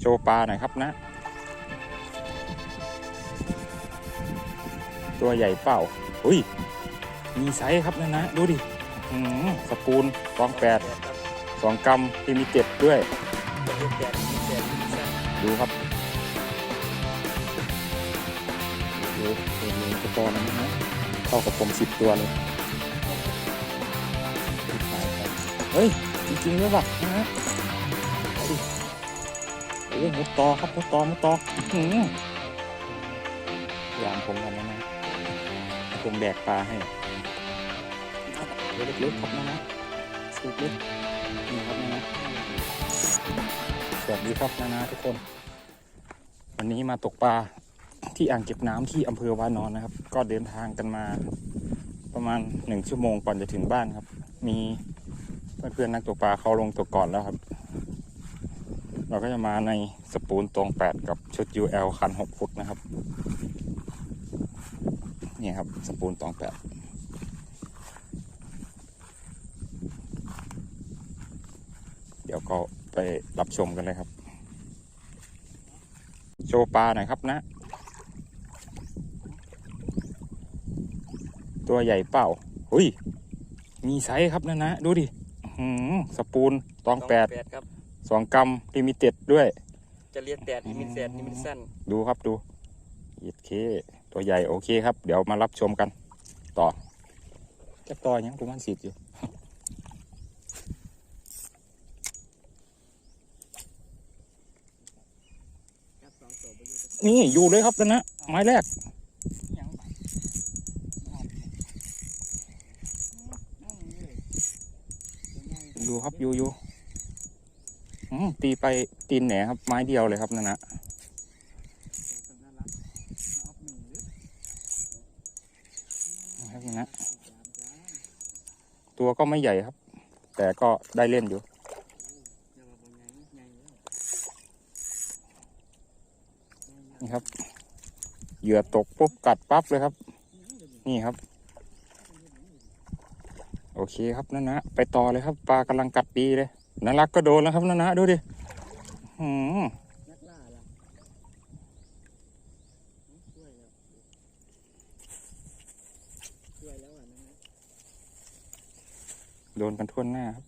โชว์ปลาหน่อยครับนะ ตัวใหญ่เปล่า อุ้ย มีไซส์ครับนะนะ ดูดิหือสปูนกองแปดสองกรัมที่มีเจ็ดด้วย ดูครับดูดูดูกระปอนนะเข้ากับผมสิบตัวเลยเฮ้ย จริงๆด้วยว่ะนะ อ้มุดตอครับมุดตอมุดตออื้อหือวางผมกันนะนะผมแบกปลาให้เล็กๆครับนะนะสูบเล็กนี่ครับนะนะสวัสดีครับนานาทุกคน วันนี้มาตกปลาที่อ่างเก็บน้ำที่อำเภอวานอนนะครับ ก็เดินทางกันมาประมาณหนึ่งชั่วโมงก่อนจะถึงบ้านครับ มีเพื่อนๆนักตกปลาเขาลงตกก่อนแล้วครับ เราก็จะมาในสปูนตรงแปดกับชุด UL คันหกฟุตนะครับ นี่ครับสปูนตองแปดเดี๋ยวก็ไปรับชมกันเลยครับ โชว์ปลาหน่อยครับนะ ตัวใหญ่เปล่าหุยมีไซส์ครับนะนะ ดูดิสปูนตองแปดครับ สองกรัมลิมิเต็ดด้วย จะเรียกแปดนิมิตแปดนิมิตสั้นดูครับดูเย็ดเคตัวใหญ่โอเคครับ เดี๋ยวมารับชมกัน ต่อจะต่อยังประมาณสิบอยู่ครับสองตัวไปอยู่กับนี่อยู่เลยครับนะนะไม้แรกยังไปนั่งเลยอยู่ครับอยู่อยู่อืม ตีไปตีนแหนครับ ไม้เดียวเลยครับนั่นนะนะครับนะ ตัวก็ไม่ใหญ่ครับ แต่ก็ได้เล่นอยู่นี่ครับ เหยื่อตกปุ๊บกัดปั๊บเลยครับ นี่ครับ โอเคครับนั่นนะ ไปต่อเลยครับ ปลากำลังกัดดีเลย น่ารักก็โดนแล้วครับนั่นนะดูดิหืมนักล่าละช่วยครับช่วยแล้วอะนะฮะโดนกันทั่วหน้าครับ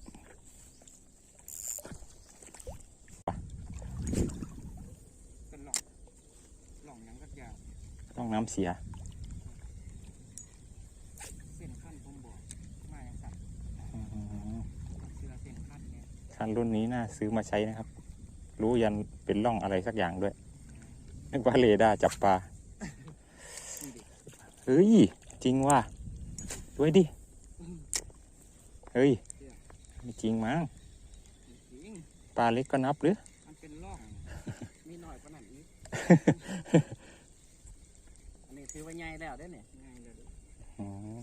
เป็นหล่องหล่องยังก็ยาวต้องน้ำเสีย เส้นขั้นผมบอกมาอย่างสัตว์ อื้อหือ เสื้อเส้นขั้นเนี่ย คัน รุ่นนี้น่าซื้อมาใช้นะครับ รู้ยันเป็นร่องอะไรสักอย่างด้วยนึกว่าเรดาร์จับปลาเฮ้ย จริงว่ะด้วยดิ เฮ้ย ไม่จริงมั้งจริงปลาเล็กก็นับหรือมันเป็นร่องมีหน่อยขนาดนี้อันนี้ถือว่าใหญ่แล้วได้เนี่ยใหญ่แล้วเด้อ อืม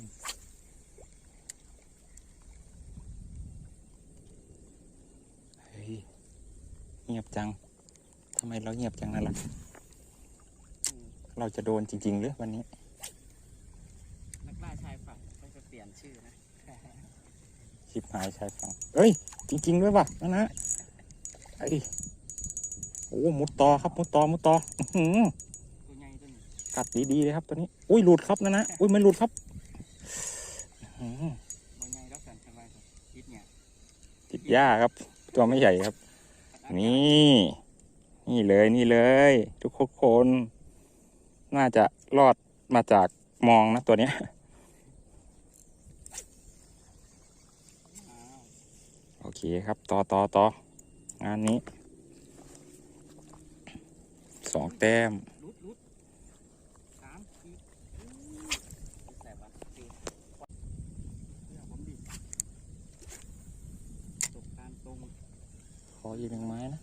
เฮ้ย เงียบจัง ทำไมเราเงียบจังนั่นล่ะอืมเราจะโดนจริง ๆ หรือวันนี้ นักล่าชายฝั่งต้องจะเปลี่ยนชื่อนะชิบหายชายฝั่งเอ้ย จริง ๆ ด้วยว่ะนั่นนะไอ้โอ้มุดตอครับ มุดตอมุดตออื้อหือตัวใหญ่ตัวนี้กัดดีๆเลยครับตัวนี้ อุ้ยหลุดครับนั่นนะ อุ้ยไม่หลุดครับอื้อหือบ่ใหญ่แล้วกันสบายครับคิดเนี่ยติดหญ้าครับ ตัวไม่ใหญ่ครับ นี่ นี่เลยนี่เลย ทุกคน น่าจะรอดมาจากมองนะตัวเนี้ยโอเคครับต่อต่อต่องานนี้สองแต้ม รุดรุดสามสี่อู้แต่ว่าสี่เรื่องผมดิตกตามตรง ข ออีกหนึ่งไม้นะ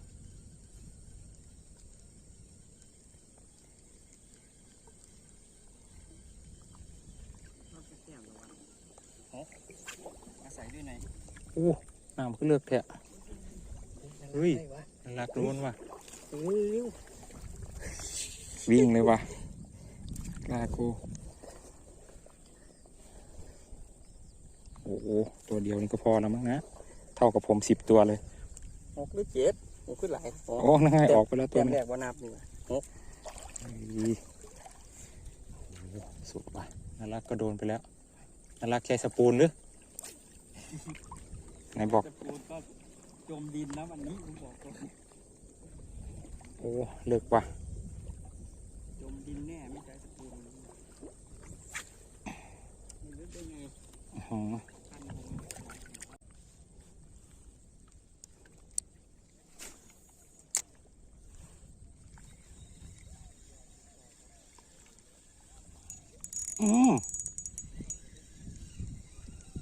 รถจะแก้มระวังอาศัยด้วยไหนอู้น้ำก็เลือกแทะเฮ้ยรักล้วนว่ะเร็ววิ่งเลยว่ะลากูโอ้โหตัวเดียวนี่ก็พอแล้วมั้งนะ เท่ากับผมสิบตัวเลย หกหรือเจ็ดโอ้ขึ้นหลายอ๋อโอ้นั่นไงออกไปแล้วตัวแต้มนึงแรกว่านับนี่ว่ะเฮ้ยโอ้โหสุดไปนารักก็โดนไปแล้วนารักใช้สปูนหรือไหนบอกสปูนก็จมดินแล้ววันนี้ผมบอกก่อนโอ้เลิกว่ะจมดินแน่ไม่ใช่สปูนไม่รู้ได้ไงอื้อหือพันคงไม่ไหว อืม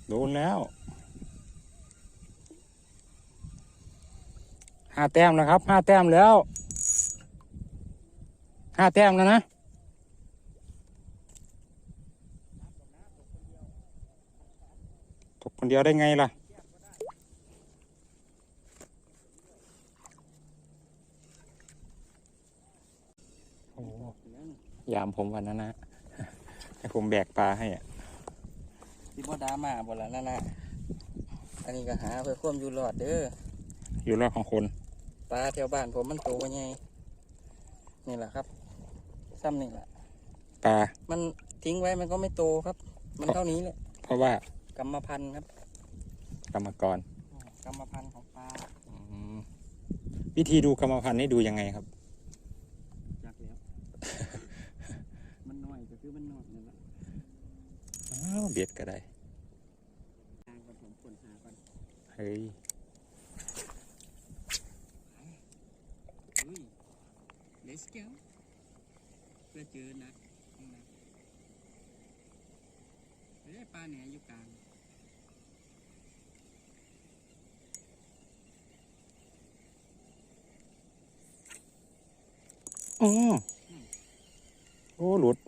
โดนแล้วห้าแต้มแล้วครับห้าแต้มแล้วห้าแต้มแล้วนะตกคนเดียวได้ไงล่ะยามผมวันนั้นนะ ให้ผมแบกปลาให้อะที่บ่ดามาบ่ละนั่นน่ะอันนี้ก็หาเพื่อความอยู่รอดเด้อ อยู่รอดของคน ปลาแถวบ้านผมมันโตไงนี่แหละครับ ซ้ำนี่แหละ ปลา มันทิ้งไว้มันก็ไม่โตครับ มันเท่านี้แหละเพราะว่ากรรมพันธุ์ครับ กรรมกร กรรมพันธุ์ของปลาอืมวิธีดูกรรมพันธุ์นี่ดูยังไงครับจากแล้วมันน้อยก็ คือมันน้อยนั่นแหละอ้าวเบียดก็ได้ทางกับผมคนหากันเฮ้ยอุ้ย let's go เพื่อเจอนะข้างในเฮ้ยปลาเนี่ยอยู่กลางอืมโอ้หลุด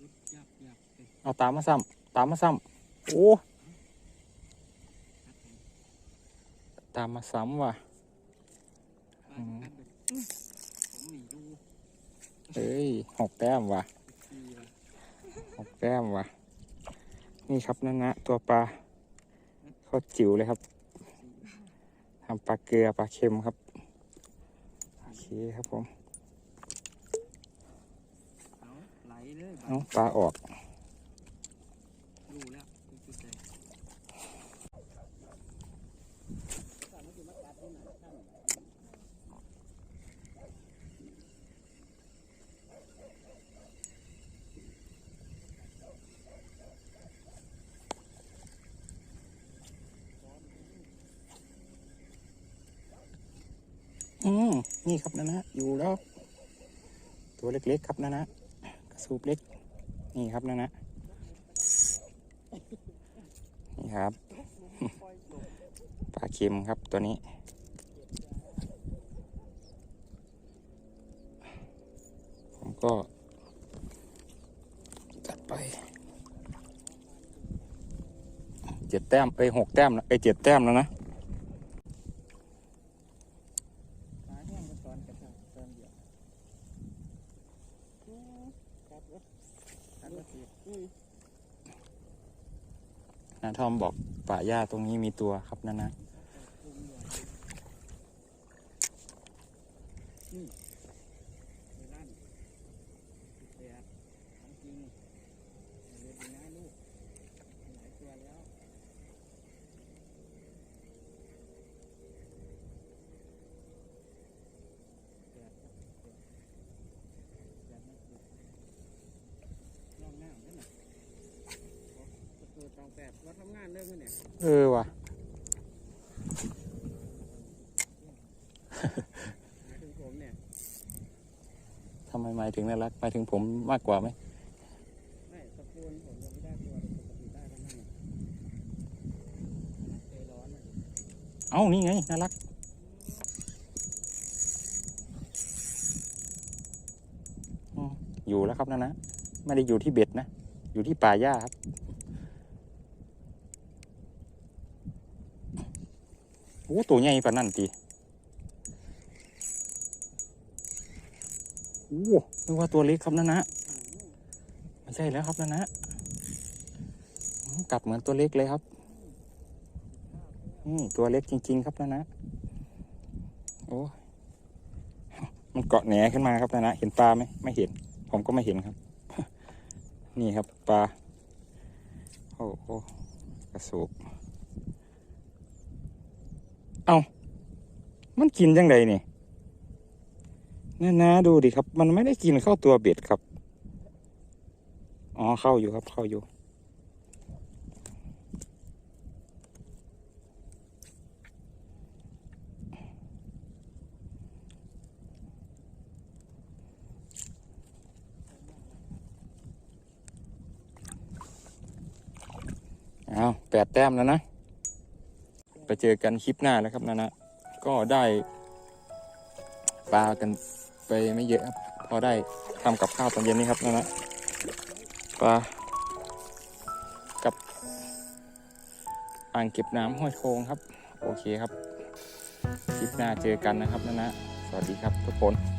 รุดยับยับไป เอา ตามมาซ้ำตามมาซ้ำโอ้ตามมาซ้ำว่ะปลาคัดไปอื้อผมหนีดูเฮ้ยหกแต้มว่ะหกแต้มว่ะ นี่ครับนั่นนะตัวปลาเขาจิ๋วเลยครับทำปลาเกลือปลาเค็มครับโอเคครับผมเอาปลาออก รู้แล้วคือจุดใด อืมนี่ครับนะนะอยู่แล้ว ตัวเล็กๆครับนะนะกระสูบเล็ก นี่ครับนะนะนี่ครับปลาเค็มครับตัวนี้ผมก็จัดไปเจ็ดแต้มไปหกแต้มไปเจ็ดแต้มแล้วนะ ปลาแห้งก็ตอนกระชับตอนเดียวอื้อครับรถคัดรถสิอือ นะทอมบอกป่าหญ้าตรงนี้มีตัวครับนั่นนะ ปรุงอยู่นี่เวลาดิสิบแปดของจริงอย่าลืมดูนะลูกมีหลายตัวแล้วแปดครับแปดแปดนะสิบลองหน้าเหมือนกันนะประตูตองแปดว่าทำงานเรื่องนี้เนี่ย เออว่ะ หมายถึงผมเนี่ย ทำไมหมายถึงน่ารักหมายถึงผมมากกว่าไหมไม่ตะปูนผมยังไม่ได้ตัวเลยปกติได้ทั้งนั้นน่ะใจร้อนน่ะเอ้านี่ไงน่ารักอืมอยู่แล้วครับนั่นนะไม่ได้อยู่ที่เบ็ดนะ อยู่ที่ป่าหญ้าครับโอ้ตัวใหญ่ปานนั่นตี อ้นึกว่าตัวเล็กครับนั่นะไม่ใช่แล้วครับนั่นะกัดเหมือนตัวเล็กเลยครับนี่ตัวเล็กจริง ๆ ครับนั่นะโอ้มันเกาะแหนขึ้นมาครับนะนะเห็นปลาไหมไม่เห็น ผมก็ไม่เห็นครับ นี่ครับปลาโอ้โหกระสูบเอามันกินยังไงเนี่ย นั่นะดูดิครับ มันไม่ได้กินเข้าตัวเบ็ดครับ อ๋อเข้าอยู่ครับเข้าอยู่เอาวแปดแต้มแล้วนะ ไปเจอกันคลิปหน้านะครับนะนะ ก็ได้ ปลากันไปไม่เยอะครับพอได้ทำกับข้าวตอนเย็นนี้ครับนะนะปลากับอ่างเก็บน้ำห้วยโคงครับ โอเคครับ คลิปหน้าเจอกันนะครับนะนะสวัสดีครับทุกคน